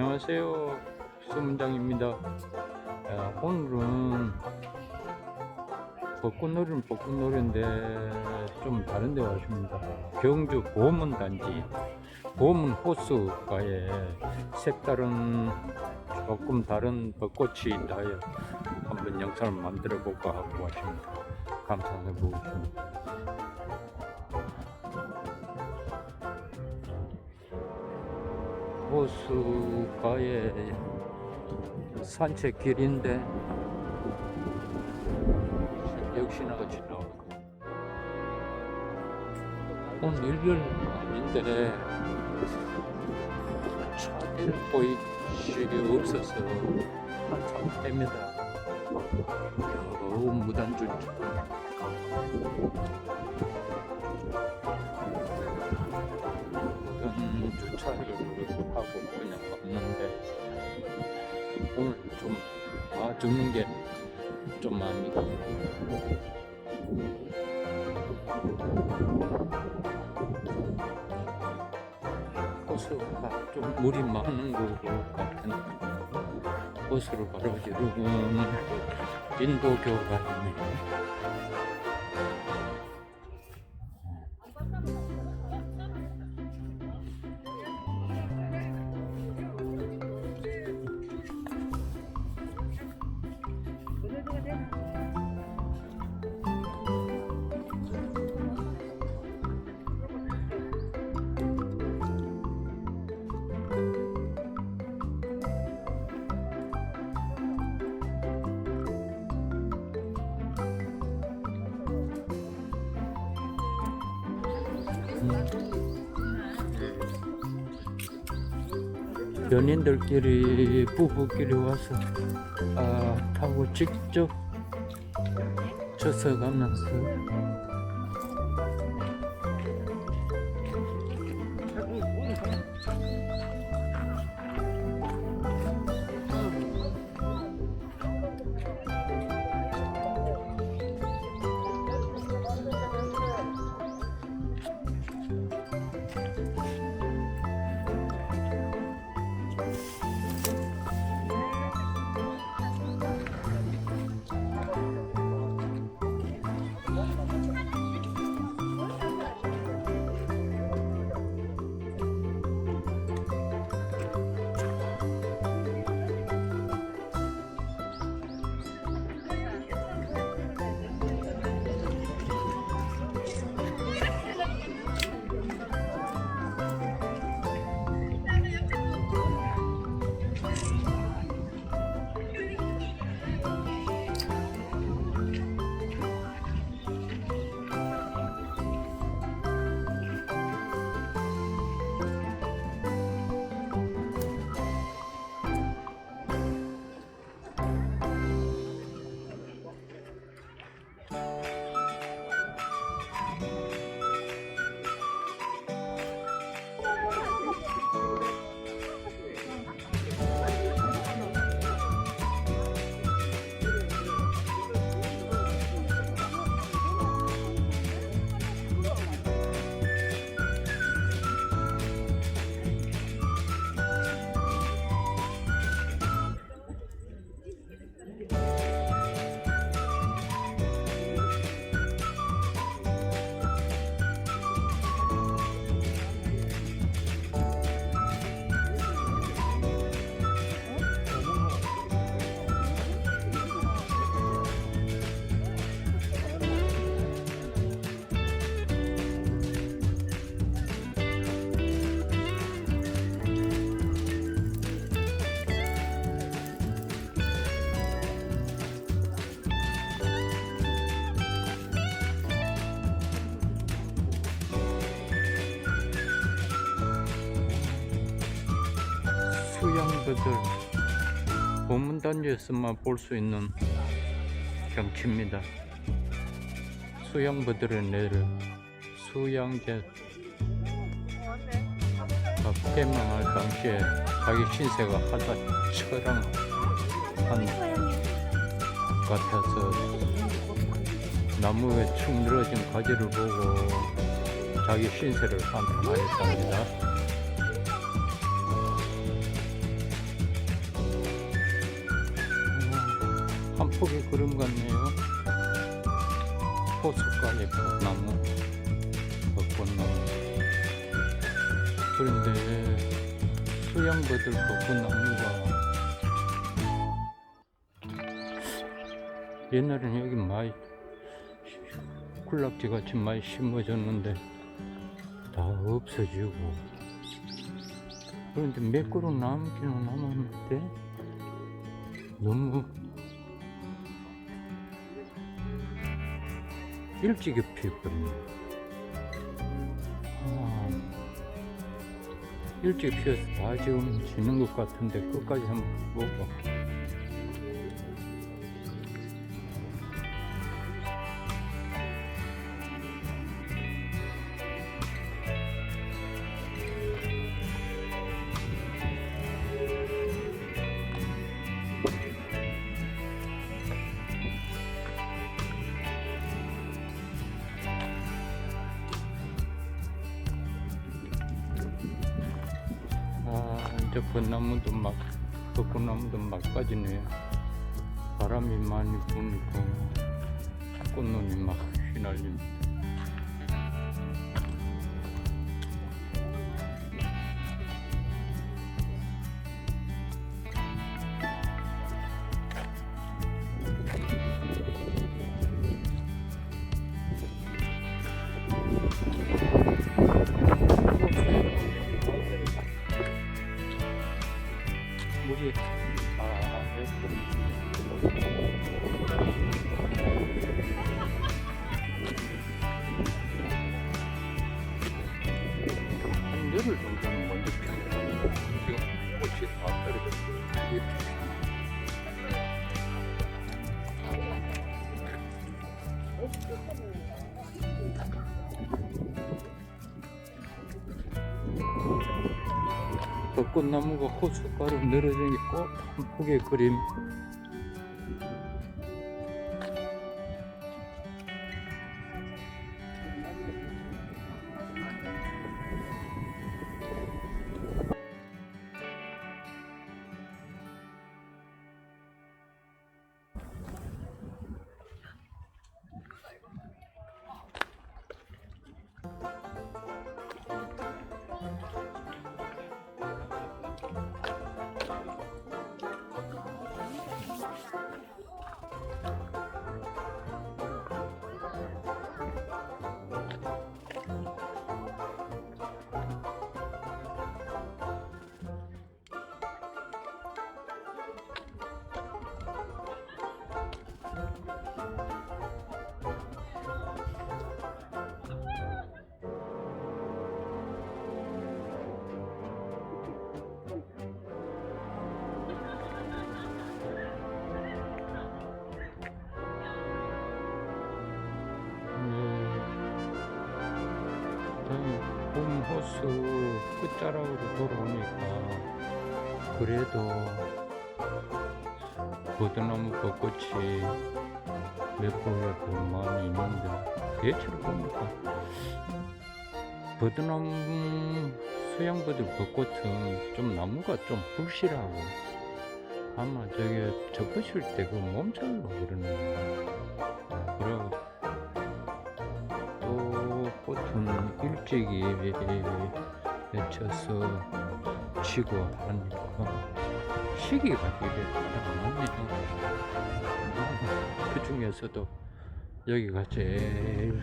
안녕하세요. 수문장입니다. 아, 오늘은 벚꽃놀이는 벚꽃놀이인데 좀 다른 데 왔습니다. 경주 보문 단지 보문 호수가에 색다른 조금 다른 벚꽃이 있다여 한번 영상을 만들어 볼까 하고 왔습니다. 보겠습니다. 호수가에 산책길인데 역시나 같이 나올까 오늘 일요일 아닌데. 차들 보이시기 없어서 한참 됩니다. 여우 무단주차 오늘 좀 봐주는 게 좀 많이 호수가 좀 물이 많은 것 같은 호수를 바로 이루는 인도교가 있네요. 연인들끼리 부부끼리 와서 아, 타고 직접 쳐서 가면서 수양버들 보문단지에서만 볼 수 있는 경치입니다. 수양버들의 내를 수양제 개망할 당시에 자기 신세가 하다 처량한 같아서 나무에 축 늘어진 가지를 보고 자기 신세를 한탄하였답니다. 그림 같네요. 호숫가에 벚나무, 벚꽃나무. 그런데 수양버들 벚꽃나무가 옛날에는 여기 많이 군락지 같이 많이 심어졌는데 다 없어지고 그런데 몇 그루 남기는 남았는데 너무 일찍이 피었거든요. 아, 일찍 피어서 다 지금 지는 것 같은데 끝까지 한번 아이 제 벚나무도 막 벚꽃나무도 막 빠지네요 바람이 많이 부니까 꽃눈이 막 휘날립니다 벚꽃나무가 호숫가로 늘어진 게꼭 한폭의 그림 네, 봄 호수 끝자락으로 돌아오니까 그래도 버드나무 벚꽃이 몇더 많이 있는데 예초로 보니까 버드나무 수양버들 벚꽃은 좀 나무가 좀 불실하고 아마 저게 접으실 때 그 몸살로 그러는 건가 그리고 일찍이 맺혀서 지고 하니까 시기가 되게 맞네요. 그 중에서도 여기가 제일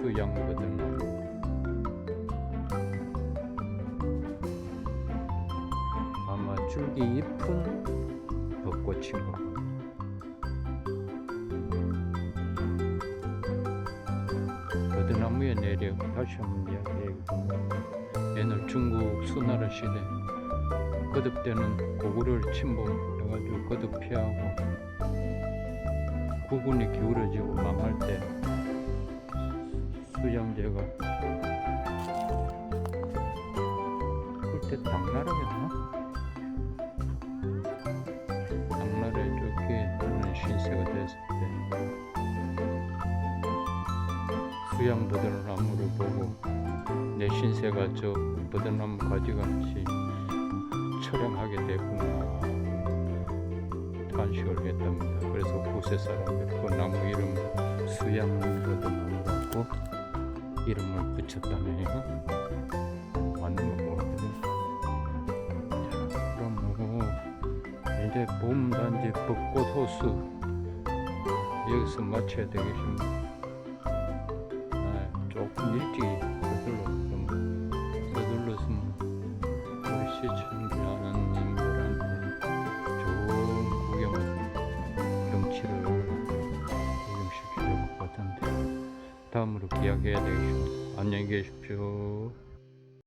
수양거든 나무. 아마 줄기 잎은 벚꽃인 것 같아요. 버드나무에 내려 다시 한번 이야기해보면 옛날 중국 수나라 시대 거듭 때는 고구려를 침범해가지고 거듭 피하고 국군이 기울어지고 망할 때 수양제가 그때 당나라였나? 당나라에 쫓기는 신세가 됐을 때 수양 버드나무를 보고 내 신세가 저 버드나무 가지같이 처량하게 됐구나 탄식을 했답니다. 그래서 구세 사람들 그 나무 이름 수양 버드나무라고 이름을 붙였다네요. 맞는 거 같거든요. 자, 그럼 뭐 이제 봄 단지 벚꽃 호수 여기서 마쳐야 되겠습니다. 아, 조금 일찍 기약해야 되겠습니다. 안녕히 계십시오.